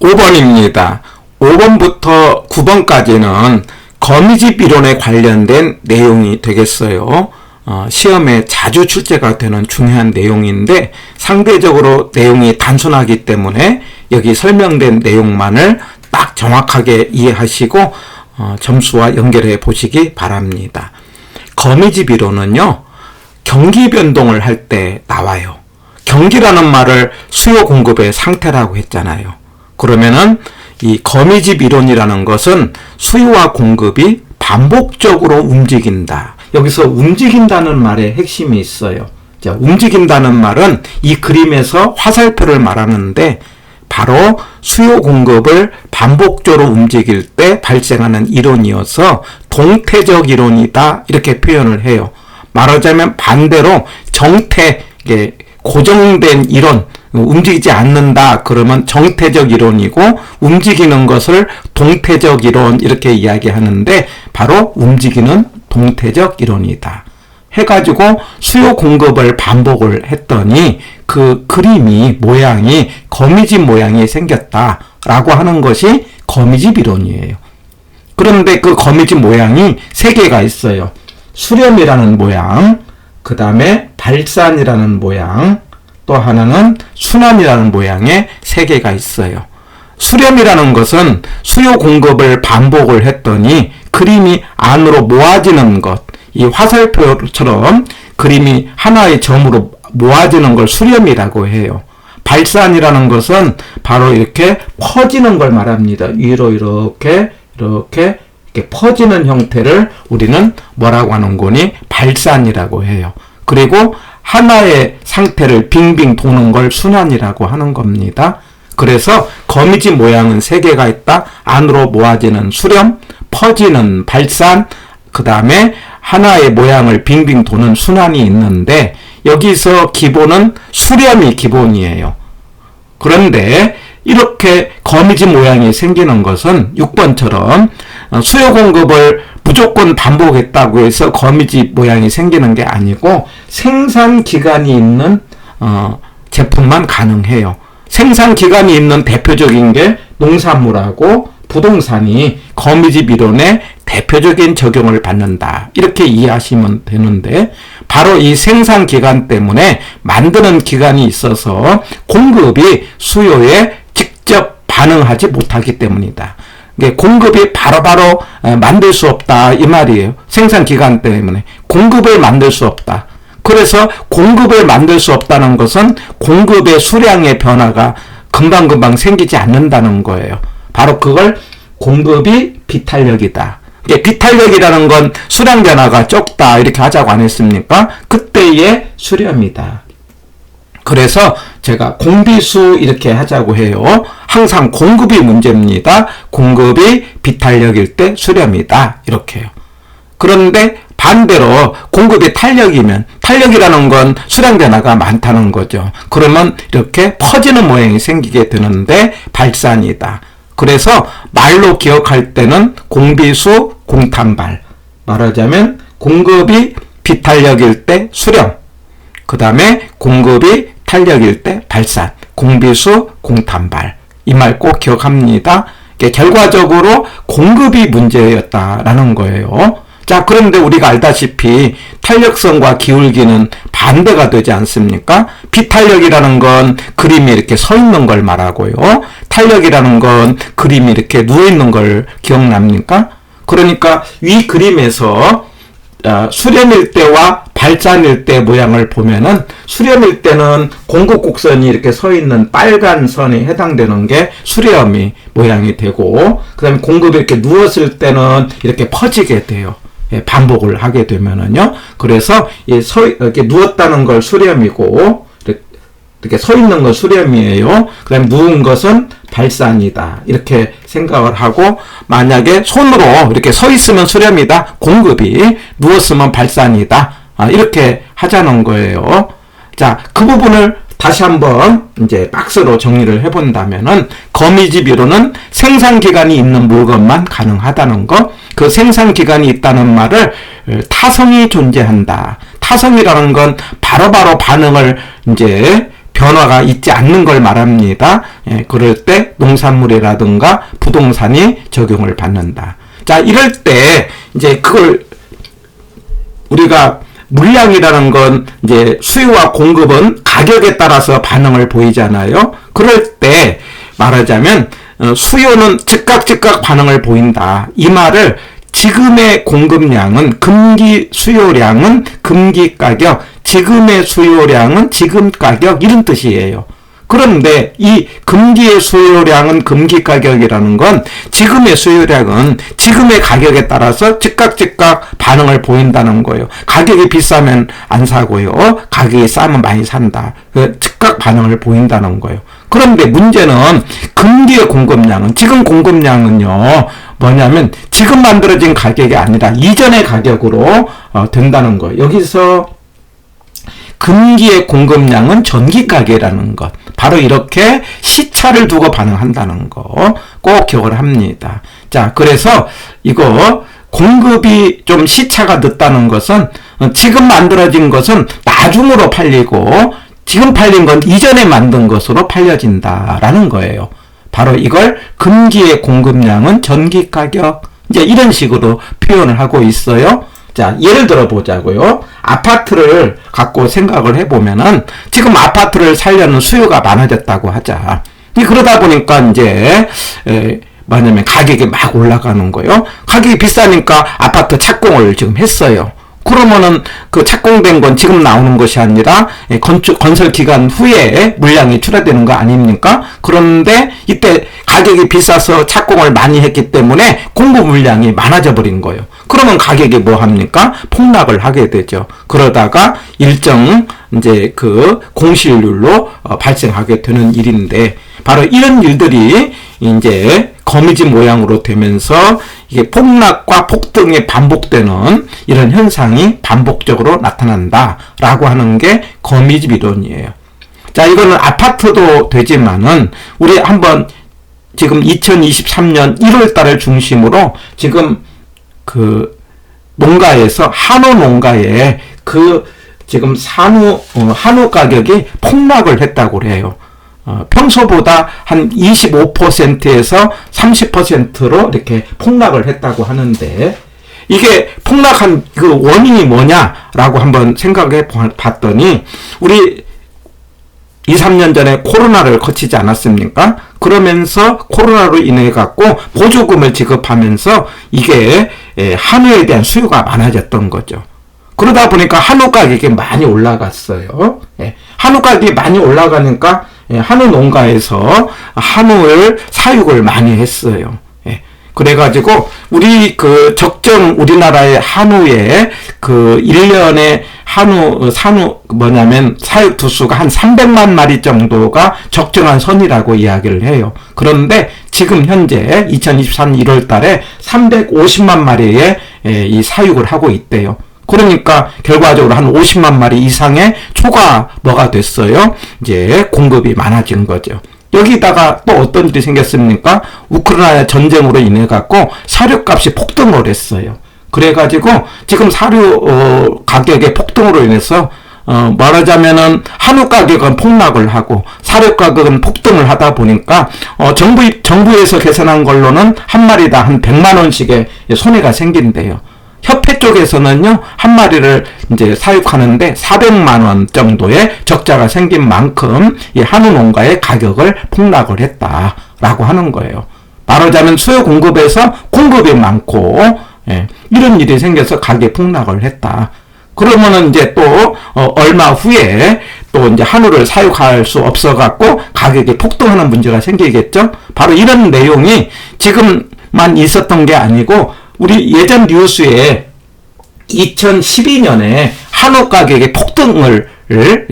5번입니다. 5번부터 9번까지는 거미집 이론에 관련된 내용이 되겠어요. 어, 시험에 자주 출제가 되는 중요한 내용인데 상대적으로 내용이 단순하기 때문에 여기 설명된 내용만을 딱 정확하게 이해하시고 어, 점수와 연결해 보시기 바랍니다. 거미집 이론은요. 경기 변동을 할 때 나와요. 경기라는 말을 수요 공급의 상태라고 했잖아요. 그러면은 이 거미집 이론이라는 것은 수요와 공급이 반복적으로 움직인다. 여기서 움직인다는 말에 핵심이 있어요. 자, 움직인다는 말은 이 그림에서 화살표를 말하는데 바로 수요 공급을 반복적으로 움직일 때 발생하는 이론이어서 동태적 이론이다 이렇게 표현을 해요. 말하자면 반대로 정태 고정된 이론 움직이지 않는다 그러면 정태적 이론이고 움직이는 것을 동태적 이론 이렇게 이야기하는데 바로 움직이는 동태적 이론이다. 해가지고 수요 공급을 반복을 했더니 그 그림이 모양이 거미집 모양이 생겼다라고 하는 것이 거미집 이론이에요. 그런데 그 거미집 모양이 세 개가 있어요. 수렴이라는 모양, 그 다음에 발산이라는 모양, 또 하나는 순환이라는 모양의 세 개가 있어요. 수렴이라는 것은 수요 공급을 반복을 했더니 그림이 안으로 모아지는 것, 이 화살표처럼 그림이 하나의 점으로 모아지는 걸 수렴이라고 해요. 발산이라는 것은 바로 이렇게 퍼지는 걸 말합니다. 위로 이렇게 이렇게 이렇게 퍼지는 형태를 우리는 뭐라고 하는 거니? 발산이라고 해요. 그리고 하나의 상태를 빙빙 도는 걸 순환이라고 하는 겁니다. 그래서 거미지 모양은 세 개가 있다. 안으로 모아지는 수렴, 퍼지는 발산, 그 다음에 하나의 모양을 빙빙 도는 순환이 있는데 여기서 기본은 수렴이 기본이에요. 그런데 이렇게 거미지 모양이 생기는 것은 6번처럼 수요 공급을 무조건 반복했다고 해서 거미지 모양이 생기는 게 아니고 생산 기간이 있는 어, 제품만 가능해요. 생산 기간이 있는 대표적인 게 농산물하고 부동산이 거미집 이론에 대표적인 적용을 받는다. 이렇게 이해하시면 되는데 바로 이 생산 기간 때문에 만드는 기간이 있어서 공급이 수요에 직접 반응하지 못하기 때문이다. 공급이 바로바로 바로 만들 수 없다 이 말이에요. 생산 기간 때문에 공급을 만들 수 없다. 그래서 공급을 만들 수 없다는 것은 공급의 수량의 변화가 금방금방 생기지 않는다는 거예요. 바로 그걸 공급이 비탄력이다. 비탄력이라는 건 수량 변화가 적다 이렇게 하자고 안 했습니까? 그때의 수렴이다. 그래서 제가 공비수 이렇게 하자고 해요. 항상 공급이 문제입니다. 공급이 비탄력일 때 수렴이다. 이렇게 요. 그런데 반대로 공급이 탄력이면 탄력이라는 건 수량 변화가 많다는 거죠. 그러면 이렇게 퍼지는 모양이 생기게 되는데 발산이다. 그래서 말로 기억할 때는 공비수 공탄발 말하자면 공급이 비탄력일 때 수렴 그 다음에 공급이 탄력일 때 발산 공비수 공탄발 이 말 꼭 기억합니다. 결과적으로 공급이 문제였다라는 거예요. 자, 그런데 우리가 알다시피 탄력성과 기울기는 반대가 되지 않습니까? 비탄력이라는 건 그림이 이렇게 서 있는 걸 말하고요. 탄력이라는 건 그림이 이렇게 누워 있는 걸 기억납니까? 그러니까 위 그림에서 아, 수렴일 때와 발산일 때 모양을 보면은 수렴일 때는 공급 곡선이 이렇게 서 있는 빨간 선에 해당되는 게 수렴이 모양이 되고 그다음에 공급이 이렇게 누웠을 때는 이렇게 퍼지게 돼요. 예, 반복을 하게 되면은요. 그래서 이 서, 이렇게 누웠다는 걸 수렴이고, 이렇게 서 있는 건 수렴이에요. 그 다음에 누운 것은 발산이다. 이렇게 생각을 하고, 만약에 손으로 이렇게 서 있으면 수렴이다. 공급이. 누웠으면 발산이다. 아, 이렇게 하자는 거예요. 자, 그 부분을 다시 한번 이제 박스로 정리를 해본다면은 거미집 이론은 생산 기간이 있는 물건만 가능하다는 거, 그 생산 기간이 있다는 말을 타성이 존재한다. 타성이라는 건 바로바로 반응을 이제 변화가 있지 않는 걸 말합니다. 예, 그럴 때 농산물이라든가 부동산이 적용을 받는다. 자, 이럴 때 이제 그걸 우리가 물량이라는 건 이제 수요와 공급은 가격에 따라서 반응을 보이잖아요. 그럴 때 말하자면 어, 수요는 즉각 즉각 반응을 보인다. 이 말을 지금의 공급량은 금기 수요량은 금기 가격, 지금의 수요량은 지금 가격 이런 뜻이에요. 그런데 이 금기의 수요량은 금기 가격이라는 건 지금의 수요량은 지금의 가격에 따라서 즉각 즉각 반응을 보인다는 거예요. 가격이 비싸면 안 사고요. 가격이 싸면 많이 산다. 그 즉각 반응을 보인다는 거예요. 그런데 문제는 금기의 공급량은 지금 공급량은요. 뭐냐면 지금 만들어진 가격이 아니라 이전의 가격으로 어, 된다는 거예요. 여기서 금기의 공급량은 전기 가격이라는 것. 바로 이렇게 시차를 두고 반응한다는 거 꼭 기억을 합니다. 자, 그래서 이거 공급이 좀 시차가 늦다는 것은 지금 만들어진 것은 나중으로 팔리고 지금 팔린 건 이전에 만든 것으로 팔려진다라는 거예요. 바로 이걸 금기의 공급량은 전기 가격 이제 이런 식으로 표현을 하고 있어요. 자, 예를 들어 보자고요. 아파트를 갖고 생각을 해보면은 지금 아파트를 살려는 수요가 많아졌다고 하자. 이 그러다 보니까 이제 에, 뭐냐면 가격이 막 올라가는 거예요. 가격이 비싸니까 아파트 착공을 지금 했어요. 그러면은 그 착공된 건 지금 나오는 것이 아니라 예, 건축 건설 기간 후에 물량이 출하되는 거 아닙니까? 그런데 이때 가격이 비싸서 착공을 많이 했기 때문에 공급 물량이 많아져 버린 거예요. 그러면 가격이 뭐 합니까? 폭락을 하게 되죠. 그러다가 일정 이제 그 공실률로 어, 발생하게 되는 일인데 바로 이런 일들이 이제 거미지 모양으로 되면서 이게 폭락과 폭등이 반복되는 이런 현상이 반복적으로 나타난다라고 하는 게 거미집 이론이에요. 자, 이거는 아파트도 되지만은 우리 한번 지금 2023년 1월 달을 중심으로 지금 그 농가에서 한우 농가에 그 지금 산후 어, 한우 가격이 폭락을 했다고 그래요. 어, 평소보다 한 25%에서 30%로 이렇게 폭락을 했다고 하는데 이게 폭락한 그 원인이 뭐냐라고 한번 생각해 봤더니 우리 2, 3년 전에 코로나를 거치지 않았습니까? 그러면서 코로나로 인해 갖고 보조금을 지급하면서 이게 예, 한우에 대한 수요가 많아졌던 거죠. 그러다 보니까 한우 가격이 많이 올라갔어요. 예, 한우 가격이 많이 올라가니까 예, 한우 농가에서 한우를 사육을 많이 했어요. 예. 그래가지고 우리 그 적정 우리나라의 한우의 그 1년에 한우 산우 뭐냐면 사육 두수가 한 300만 마리 정도가 적정한 선이라고 이야기를 해요. 그런데 지금 현재 2023년 1월 달에 350만 마리의 예, 이 사육을 하고 있대요. 그러니까 결과적으로 한 50만 마리 이상의 초과 뭐가 됐어요? 이제 공급이 많아진 거죠. 여기다가 또 어떤 일이 생겼습니까? 우크라이나 전쟁으로 인해 갖고 사료값이 폭등을 했어요. 그래가지고 지금 사료 어, 가격의 폭등으로 인해서 어, 말하자면은 한우 가격은 폭락을 하고 사료 가격은 폭등을 하다 보니까 어, 정부 정부에서 계산한 걸로는 한 마리당 한 100만 원씩의 손해가 생긴대요. 쪽에서는요, 한 마리를 이제 사육하는데 400만 원 정도의 적자가 생긴 만큼 이 한우 농가의 가격을 폭락을 했다라고 하는 거예요. 말하자면 수요 공급에서 공급이 많고, 예, 이런 일이 생겨서 가격 폭락을 했다. 그러면은 이제 또, 어, 얼마 후에 또 이제 한우를 사육할 수 없어갖고 가격이 폭등하는 문제가 생기겠죠? 바로 이런 내용이 지금만 있었던 게 아니고 우리 예전 뉴스에 2012년에 한우 가격의 폭등을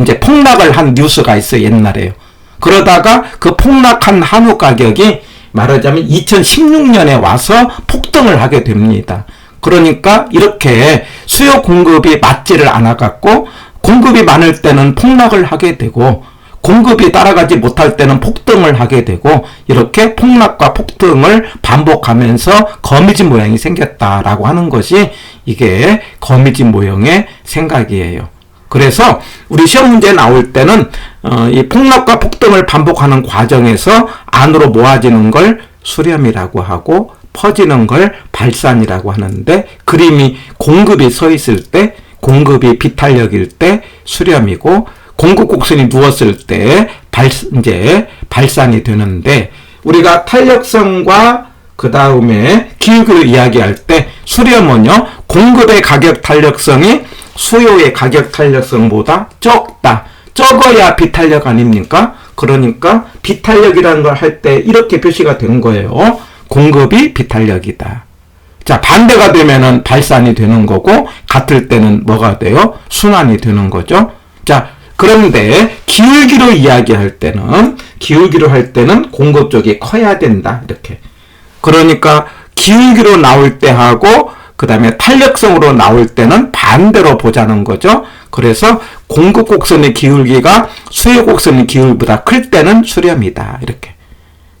이제 폭락을 한 뉴스가 있어요 옛날에요. 그러다가 그 폭락한 한우 가격이 말하자면 2016년에 와서 폭등을 하게 됩니다. 그러니까 이렇게 수요 공급이 맞지를 않아 갖고 공급이 많을 때는 폭락을 하게 되고 공급이 따라가지 못할 때는 폭등을 하게 되고 이렇게 폭락과 폭등을 반복하면서 거미집 모양이 생겼다라고 하는 것이 이게 거미집 모형의 생각이에요. 그래서 우리 시험 문제 나올 때는 어, 이 폭락과 폭등을 반복하는 과정에서 안으로 모아지는 걸 수렴이라고 하고 퍼지는 걸 발산이라고 하는데 그림이 공급이 서 있을 때 공급이 비탄력일 때 수렴이고 공급 곡선이 누웠을 때 발, 이제 발산이 되는데 우리가 탄력성과 그 다음에 기울기를 이야기할 때 수렴은요 공급의 가격 탄력성이 수요의 가격 탄력성보다 적다. 적어야 비탄력 아닙니까? 그러니까 비탄력이라는 걸 할 때 이렇게 표시가 된 거예요. 공급이 비탄력이다. 자, 반대가 되면은 발산이 되는 거고, 같을 때는 뭐가 돼요? 순환이 되는 거죠. 자, 그런데 기울기로 이야기할 때는, 기울기로 할 때는 공급 쪽이 커야 된다. 이렇게. 그러니까 기울기로 나올 때 하고, 그 다음에 탄력성으로 나올 때는 반대로 보자는 거죠. 그래서 공급 곡선의 기울기가 수요 곡선의 기울기보다 클 때는 수렴이다. 이렇게.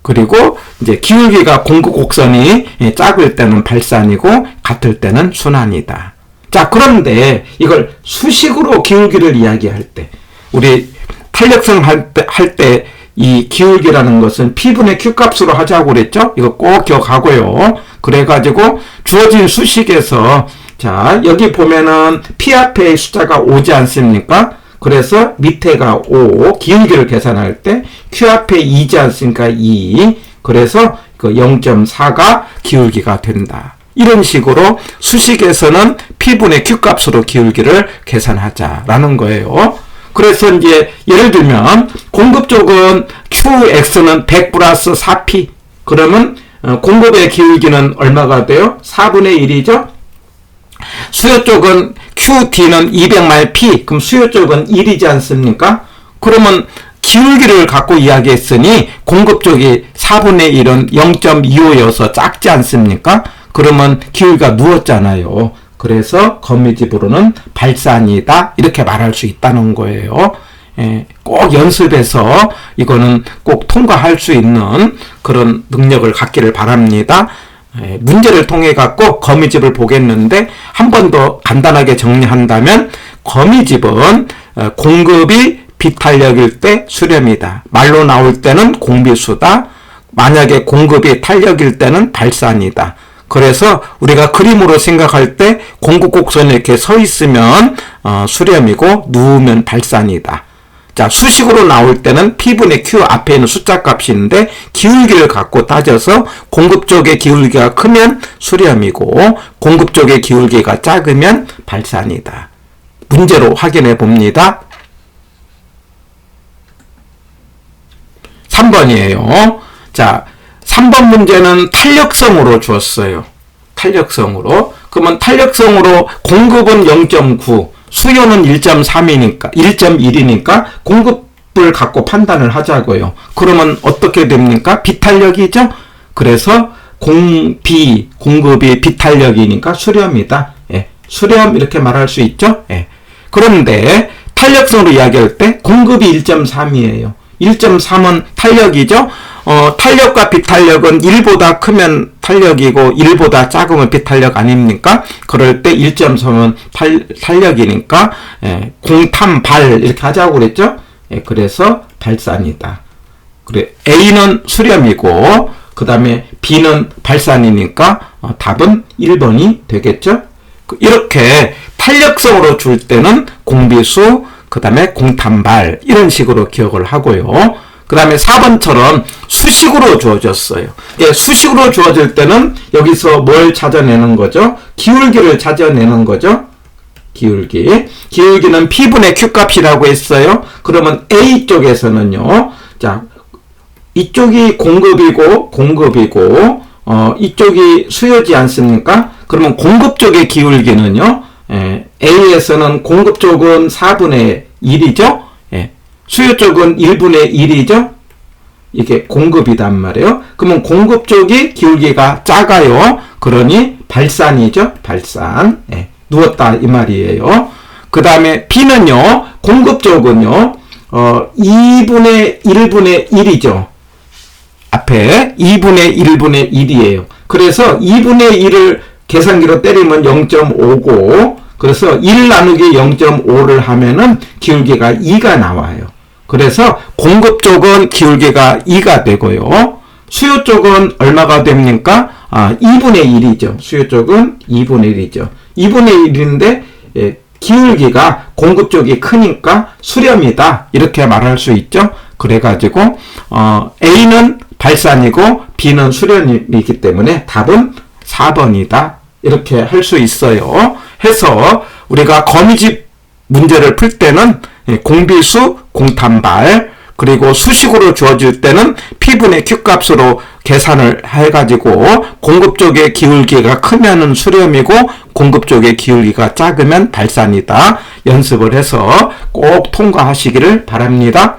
그리고 이제 기울기가 공급 곡선이 작을 때는 발산이고 같을 때는 순환이다. 자, 그런데 이걸 수식으로 기울기를 이야기할 때 우리 탄력성 할 때 이 기울기라는 것은 P분의 Q 값으로 하자고 그랬죠? 이거 꼭 기억하고요. 그래가지고 주어진 수식에서 자, 여기 보면은 P 앞에 숫자가 5지 않습니까? 그래서 밑에가 5, 기울기를 계산할 때 Q 앞에 2지 않습니까? 2. 그래서 그 0.4가 기울기가 된다. 이런 식으로 수식에서는 P분의 Q 값으로 기울기를 계산하자라는 거예요. 그래서 이제 예를 들면 공급 쪽은 QX는 100 플러스 4P. 그러면 어, 공급의 기울기는 얼마가 돼요? 4분의 1이죠? 수요 쪽은 QD는 200말 P. 그럼 수요 쪽은 1이지 않습니까? 그러면 기울기를 갖고 이야기했으니 공급 쪽이 4분의 1은 0.25여서 작지 않습니까? 그러면 기울기가 누웠잖아요. 그래서 거미집으로는 발산이다. 이렇게 말할 수 있다는 거예요. 예, 꼭 연습해서 이거는 꼭 통과할 수 있는 그런 능력을 갖기를 바랍니다. 예, 문제를 통해 갖고 거미집을 보겠는데 한 번 더 간단하게 정리한다면 거미집은 어, 공급이 비탄력일 때 수렴이다. 말로 나올 때는 공비수다. 만약에 공급이 탄력일 때는 발산이다. 그래서 우리가 그림으로 생각할 때 공급 곡선이 이렇게 서 있으면 어, 수렴이고 누우면 발산이다. 자, 수식으로 나올 때는 P분의 Q 앞에 있는 숫자 값인데 기울기를 갖고 따져서 공급 쪽의 기울기가 크면 수렴이고 공급 쪽의 기울기가 작으면 발산이다. 문제로 확인해 봅니다. 3번이에요. 자, 3번 문제는 탄력성으로 주었어요. 탄력성으로. 그러면 탄력성으로 공급은 0.9, 수요는 1.3이니까, 1.1이니까 공급을 갖고 판단을 하자고요. 그러면 어떻게 됩니까? 비탄력이죠? 그래서 공 비, 공급이 비탄력이니까 수렴이다. 예, 수렴 이렇게 말할 수 있죠? 예. 그런데 탄력성으로 이야기할 때 공급이 1.3이에요. 1.3은 탄력이죠? 어, 탄력과 비탄력은 1보다 크면 탄력이고 1보다 작으면 비탄력 아닙니까? 그럴 때 1.3은 탄, 탄력이니까 예, 공탄발 이렇게 하자고 그랬죠? 예, 그래서 발산이다. 그래 A는 수렴이고 그 다음에 B는 발산이니까 어, 답은 1번이 되겠죠? 그 이렇게 탄력성으로 줄 때는 공비수 그 다음에 공탄발 이런 식으로 기억을 하고요. 그 다음에 4번처럼 수식으로 주어졌어요. 예, 수식으로 주어질 때는 여기서 뭘 찾아내는 거죠? 기울기를 찾아내는 거죠. 기울기. 기울기는 P분의 Q값이라고 했어요. 그러면 A 쪽에서는요. 자, 이쪽이 공급이고 공급이고 어, 이쪽이 수요지 않습니까? 그러면 공급 쪽의 기울기는요. 예, A에서는 공급 쪽은 4분의 1이죠. 예, 수요 쪽은 1분의 1이죠. 이게 공급이단 말이에요. 그러면 공급 쪽이 기울기가 작아요. 그러니 발산이죠. 발산. 예, 누웠다 이 말이에요. 그 다음에 B는요. 공급 쪽은요. 어, 2분의 1분의 1이죠. 앞에 2분의 1분의 1이에요. 그래서 2분의 1을 계산기로 때리면 0.59 그래서 1 나누기 0.5를 하면은 기울기가 2가 나와요. 그래서 공급 쪽은 기울기가 2가 되고요. 수요 쪽은 얼마가 됩니까? 아, 2분의 1이죠. 수요 쪽은 2분의 1이죠. 2분의 1인데 예, 기울기가 공급 쪽이 크니까 수렴이다. 이렇게 말할 수 있죠. 그래가지고 어, A는 발산이고 B는 수렴이기 때문에 답은 4번이다. 이렇게 할 수 있어요. 해서 우리가 거미집 문제를 풀 때는 예, 공비수, 공탄발, 그리고 수식으로 주어질 때는 P분의 Q 값으로 계산을 해가지고 공급 쪽의 기울기가 크면은 수렴이고 공급 쪽의 기울기가 작으면 발산이다. 연습을 해서 꼭 통과하시기를 바랍니다.